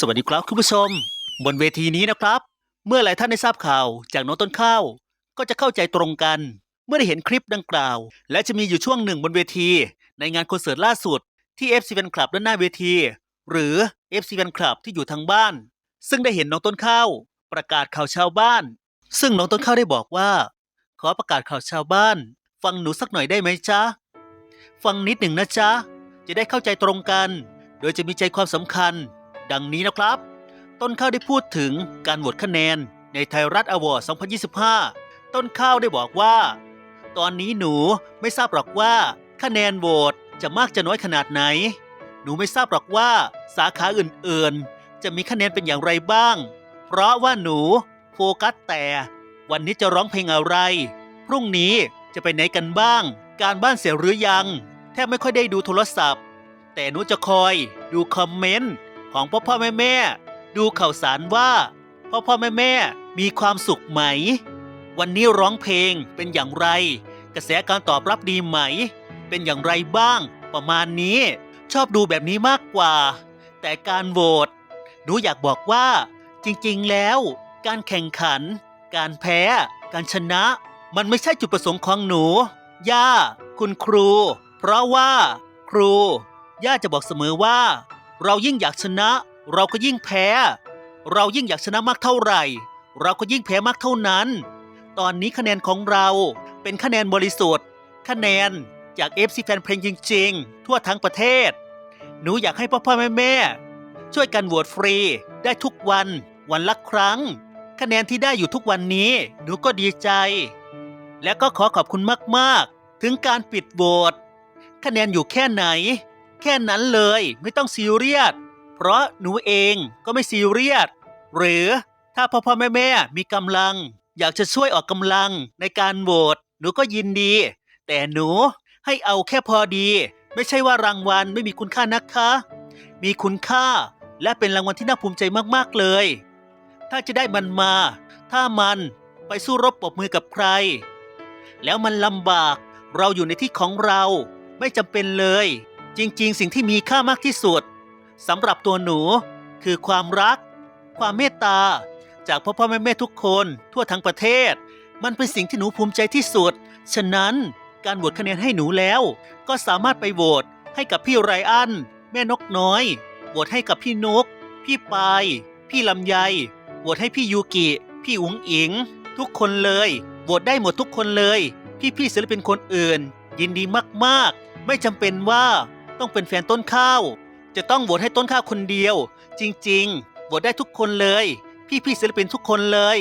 สวัสดีครับคุณผู้ชม บนเวทีนี้นะครับ เมื่อหลายท่านได้ทราบข่าวจากน้องต้นข้าว ก็จะเข้าใจตรงกัน เมื่อได้เห็นคลิปดังกล่าว และจะมีอยู่ช่วงหนึ่งบนเวที ในงานคอนเสิร์ตล่าสุดที่ FC Fan Club ด้านหน้าเวที หรือ FC Fan Club ที่อยู่ทางบ้าน ซึ่งได้เห็นน้องต้นข้าว ประกาศข่าวชาวบ้าน ซึ่งน้องต้นข้าวได้บอกว่า ขอประกาศข่าวชาวบ้าน ฟังหนูสักหน่อยได้ไหมจ๊ะฟังนิดหนึ่งนะจ๊ะจะได้เข้าใจตรงกัน โดยจะมีใจความสำคัญ ดังนี้นะครับ ต้นข้าวได้พูดถึงการโหวตคะแนนในไทยรัฐอวอร์ด 2025 ต้นข้าวได้บอกว่า ตอนนี้หนูไม่ทราบหรอกว่าคะแนนโหวตจะมากจะน้อยขนาดไหน หนูไม่ทราบหรอกว่าสาขาอื่นๆ จะมีคะแนนเป็นอย่างไรบ้าง เพราะว่าหนูโฟกัสแต่ วันนี้จะร้องเพลงอะไร พรุ่งนี้จะไปไหนกันบ้าง การบ้านเสร็จหรือยัง แทบไม่ค่อยได้ดูโทรศัพท์ แต่หนูจะคอยดูคอมเมนต์ ของพ่อพ่อแม่แม่ดูข่าวสารว่าพ่อพ่อแม่แม่มีความสุขไหม วันนี้ร้องเพลงเป็นอย่างไร กระแสการตอบรับดีไหม เป็นอย่างไรบ้าง ประมาณนี้ ชอบดูแบบนี้มากกว่า แต่การโหวตหนูอยากบอกว่า จริงๆแล้ว การแข่งขัน การแพ้ การชนะ มันไม่ใช่จุดประสงค์ของหนู ย่า คุณครู เพราะว่า ครู ย่าจะบอกเสมอว่า เรายิ่งอยากชนะ เราก็ยิ่งแพ้ เรายิ่งอยากชนะมากเท่าไหร่ เราก็ยิ่งแพ้มากเท่านั้น ตอนนี้คะแนนของเราเป็นคะแนนบริสุทธิ์ คะแนนจาก FC แฟนเพลงจริง ๆ ทั่วทั้งประเทศ หนูอยากให้พ่อพ่อแม่แม่ช่วยกันโหวตฟรีได้ทุกวันวันละครั้ง คะแนนที่ได้อยู่ทุกวันนี้หนูก็ดีใจ และก็ขอขอบคุณมาก ๆ ถึงการปิดโหวตคะแนนอยู่แค่ไหน ค่นั้นเลย ไม่ต้องซีเรียสเพราะหนูเองก็ไม่ซีเรียสหรือถ้าพ่อพ่อแม่แม่มีกำลัง อยากจะช่วยออกกำลังในการโหวตหนูก็ยินดี แต่หนูให้เอาแค่พอดี ไม่ใช่ว่ารางวัลไม่มีคุณค่านะคะ มีคุณค่าและเป็นรางวัลที่น่าภูมิใจมากๆเลย ถ้าจะได้มันมา ถ้ามันไปสู้รบปรบมือกับใคร แล้วมันลำบากเราอยู่ในที่ของเราไม่จำเป็นเลย จริงๆ สิ่งที่มีค่ามากที่สุดสำหรับตัวหนู คือความรัก ความเมตตา จากพ่อพ่อแม่แม่ทุกคนทั่วทั้งประเทศ มันเป็นสิ่งที่หนูภูมิใจที่สุด ฉะนั้นการโหวตคะแนนให้หนูแล้ว ก็สามารถไปโหวตให้กับพี่ไรอัน แม่นกน้อยโหวตให้กับพี่นก พี่ปาย พี่ลำไยโหวตให้พี่ยูกิ พี่อุ๋งอิง ทุกคนเลยโหวตได้หมดทุกคนเลย พี่ๆศิลปินคนอื่น ยินดีมากๆ ไม่จำเป็นว่า ต้องเป็นแฟนต้นข้าว จะต้องโหวตให้ต้นข้าวคนเดียว จริงๆโหวตได้ทุกคนเลย พี่ๆศิลปินทุกคนเลย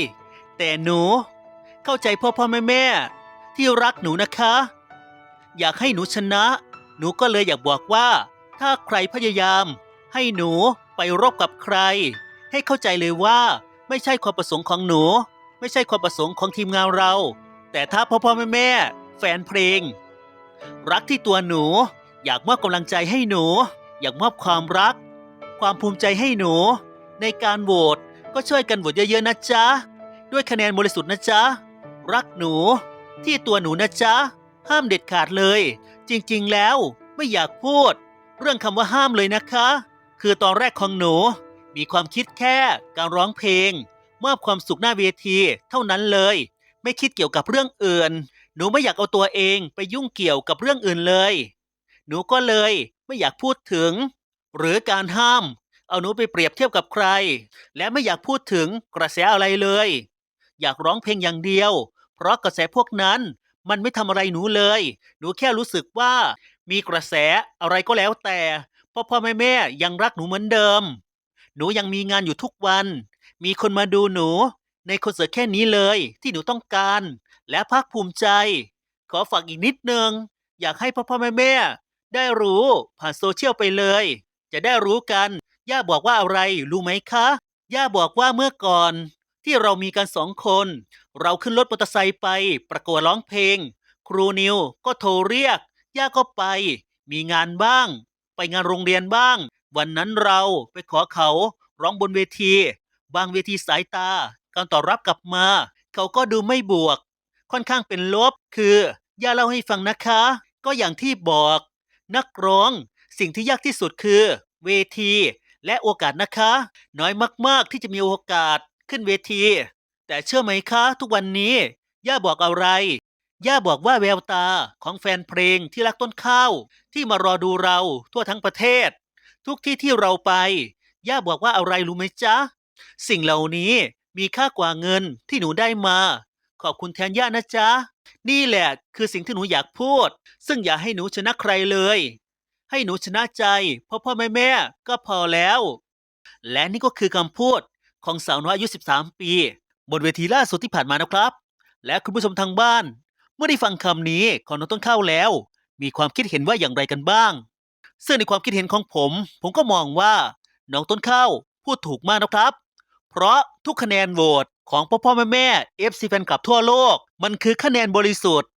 แต่หนู เข้าใจพ่อพ่อแม่แม่ที่รักหนูนะคะ อยากให้หนูชนะ หนูก็เลยอยากบอกว่า ถ้าใครพยายาม ให้หนูไปรบกับใคร ให้เข้าใจเลยว่า ไม่ใช่ความประสงค์ของหนู ไม่ใช่ความประสงค์ของทีมงานเรา แต่ถ้าพ่อพ่อแม่แม่แฟนเพลง รักที่ตัวหนู อยากมอบกำลังใจให้หนู อยากมอบความรัก ความภูมิใจให้หนู ในการโหวตก็ช่วยกันโหวตเยอะๆนะจ๊ะ ด้วยคะแนนบริสุทธิ์นะจ๊ะ รักหนู ที่ตัวหนูนะจ๊ะ ห้ามเด็ดขาดเลย จริงๆแล้วไม่อยากพูด เรื่องคำว่าห้ามเลยนะคะ คือตอนแรกของหนู มีความคิดแค่การร้องเพลง มอบความสุขหน้าเวที เท่านั้นเลย ไม่คิดเกี่ยวกับเรื่องอื่น หนูไม่อยากเอาตัวเองไปยุ่งเกี่ยวกับเรื่องอื่นเลย หนูก็เลยไม่อยากพูดถึง หรือการห้าม เอาหนูไปเปรียบเทียบกับใคร และไม่อยากพูดถึงกระแสอะไรเลย อยากร้องเพลงอย่างเดียว เพราะกระแสพวกนั้นมันไม่ทำอะไรหนูเลย หนูแค่รู้สึกว่า มีกระแสอะไรก็แล้วแต่พ่อพ่อแม่แม่ยังรักหนูเหมือนเดิม หนูยังมีงานอยู่ทุกวัน มีคนมาดูหนู ในคอนเสิร์ตแค่นี้เลยที่หนูต้องการ และภาคภูมิใจ ขอฝากอีกนิดนึง อยากให้พ่อพ่อแม่แม่ ได้รู้ผ่านโซเชียลไปเลย จะได้รู้กัน ย่าบอกว่าอะไรรู้ไหมคะ ย่าบอกว่าเมื่อก่อน ที่เรามีกันสองคน เราขึ้นรถมอเตอร์ไซค์ไป ประกวดร้องเพลง ครูนิวก็โทรเรียก ย่าก็ไป มีงานบ้าง ไปงานโรงเรียนบ้าง วันนั้นเราไปขอเขาร้องบนเวที บางเวทีสายตา การตอบรับกลับมา เขาก็ดูไม่บวก ค่อนข้างเป็นลบ คือย่าเล่าให้ฟังนะคะ ก็อย่างที่บอก นักร้อง สิ่งที่ยากที่สุดคือ เวที และโอกาสนะคะ น้อยมากๆที่จะมีโอกาสขึ้นเวที แต่เชื่อไหมคะ ทุกวันนี้ ย่าบอกอะไร ย่าบอกว่าแววตาของแฟนเพลงที่รักต้นข้าว ที่มารอดูเราทั่วทั้งประเทศ ทุกที่ที่เราไป ย่าบอกว่าอะไรรู้ไหมจ๊ะ สิ่งเหล่านี้มีค่ากว่าเงินที่หนูได้มา ขอบคุณแทนย่านะจ๊ะ นี่แหละคือสิ่งที่หนูอยากพูด ซึ่งอย่าให้หนูชนะใครเลย ให้หนูชนะใจพ่อพ่อแม่แม่ก็พอแล้ว และนี่ก็คือคำพูดของสาวน้อยอายุ 13 ปี บนเวทีล่าสุดที่ผ่านมานะครับ และคุณผู้ชมทางบ้าน เมื่อได้ฟังคำนี้ของน้องต้นข้าวแล้ว มีความคิดเห็นว่าอย่างไรกันบ้าง ซึ่งในความคิดเห็นของผม ผมก็มองว่าน้องต้นข้าวพูดถูกมากนะครับ เพราะทุกคะแนนโหวต ของพ่อพ่อแม่แม่ FC แฟนคลับทั่วโลก มันคือคะแนนบริสุทธิ์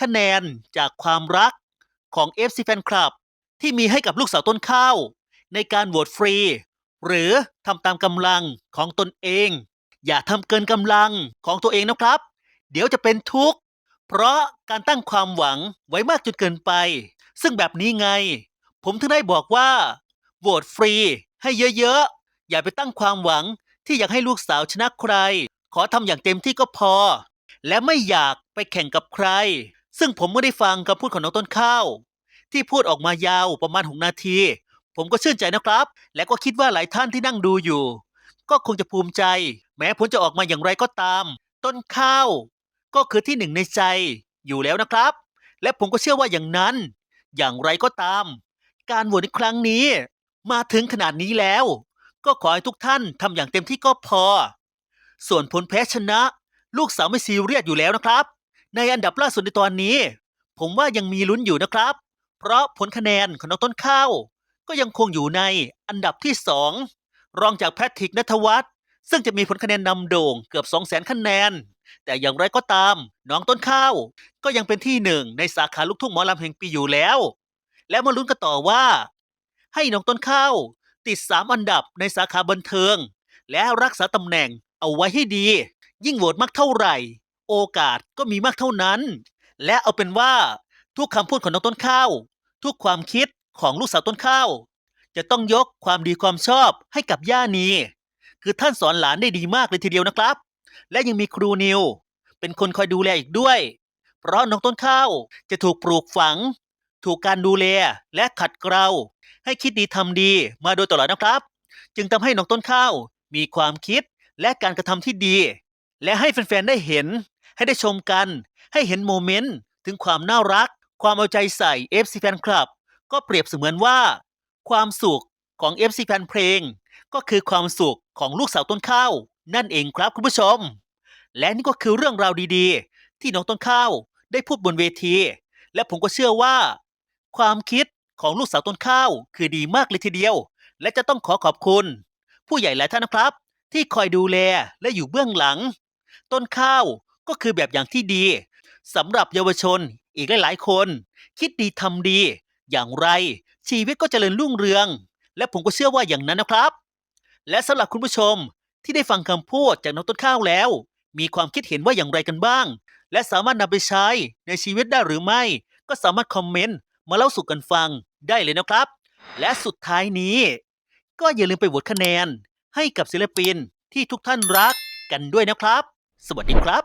คะแนนจากความรักของ FC แฟนคลับที่มีให้กับลูกสาวต้นข้าว ในการโหวตฟรี หรือทำตามกำลังของตนเอง อย่าทำเกินกำลังของตัวเองนะครับ เดี๋ยวจะเป็นทุกข์ เพราะการตั้งความหวังไว้มากจนเกินไป ซึ่งแบบนี้ไง ผมถึงได้บอกว่าโหวตฟรีให้เยอะๆ อย่าไปตั้งความหวัง ที่อยากให้ลูกสาวชนะใคร ขอทำอย่างเต็มที่ก็พอ และไม่อยากไปแข่งกับใคร ซึ่งผมไม่ได้ฟังคำพูดของน้องต้นข้าว ที่พูดออกมายาวประมาณ6นาที ผมก็ชื่นใจนะครับ และก็คิดว่าหลายท่านที่นั่งดูอยู่ ก็คงจะภูมิใจ แม้ผลจะออกมาอย่างไรก็ตาม ต้นข้าว ก็คือที่หนึ่งในใจอยู่แล้วนะครับ และผมก็เชื่อว่าอย่างนั้น อย่างไรก็ตาม การโหวตในครั้งนี้ มาถึงขนาดนี้แล้ว ก็ขอให้ทุกท่านทำอย่างเต็มที่ก็พอ ส่วนผลแพ้ชนะ ลูกสาวไม่ซีเรียสอยู่แล้วนะครับ ในอันดับล่าสุดในตอนนี้ ผมว่ายังมีลุ้นอยู่นะครับ เพราะผลคะแนนของน้องต้นข้าว ก็ยังคงอยู่ในอันดับที่สองรองจากแพทริกนัทวัฒน์ซึ่งจะมีผลคะแนนนำโด่งเกือบ 2 0 0 0 0 0 คะแนน แต่อย่างไรก็ตาม น้องต้นข้าว ก็ยังเป็นที่หนึ่งในสาขาลูกทุ่งหมอลำแห่งปีอยู่แล้ว และมาลุ้นกันต่อว่า ให้น้องต้นข้าว ติด 3 อันดับในสาขาบันเทิง และรักษาตำแหน่งเอาไว้ให้ดี ยิ่งโหวตมากเท่าไหร่ โอกาสก็มีมากเท่านั้น และเอาเป็นว่าทุกคำพูดของน้องต้นข้าว ทุกความคิดของลูกสาวต้นข้าว จะต้องยกความดีความชอบให้กับย่านีคือท่านสอนหลานได้ดีมากเลยทีเดียวนะครับ และยังมีครูนิว เป็นคนคอยดูแลอีกด้วย เพราะน้องต้นข้าวจะถูกปลูกฝัง ถูกการดูแลและขัดเกลาให้คิดดีทำดีมาโดยตลอดนะครับ จึงทำให้น้องต้นข้าว มีความคิดและการกระทำที่ดี และให้แฟนๆได้เห็น ให้ได้ชมกัน ให้เห็นโมเมนต์ถึงความน่ารัก ความเอาใจใส่ FC แฟนคลับ ก็เปรียบเสมือนว่า ความสุขของ FC แฟนเพลง ก็คือความสุขของลูกสาวต้นข้าว นั่นเองครับคุณผู้ชม และนี่ก็คือเรื่องราวดีๆ ที่น้องต้นข้าวได้พูดบนเวที และผมก็เชื่อว่า ความคิดของลูกสาวต้นข้าว คือดีมากเลยทีเดียว และจะต้องขอขอบคุณ ผู้ใหญ่หลายท่านนะครับ ที่คอยดูแลและอยู่เบื้องหลัง ต้นข้าวก็คือแบบอย่างที่ดีสำหรับเยาวชนอีกหลายๆ คน คิดดีทำดี อย่างไร ชีวิตก็เจริญรุ่งเรือง และผมก็เชื่อว่าอย่างนั้นนะครับ และสำหรับคุณผู้ชมที่ได้ฟังคำพูดจากน้องต้นข้าวแล้ว มีความคิดเห็นว่าอย่างไรกันบ้าง และสามารถนำไปใช้ในชีวิตได้หรือไม่ ก็สามารถคอมเมนต์ มาเล่าสู่กันฟังได้เลยนะครับ และสุดท้ายนี้ ก็อย่าลืมไปโหวตคะแนน ให้กับศิลปินที่ทุกท่านรักกันด้วยนะครับ สวัสดีครับ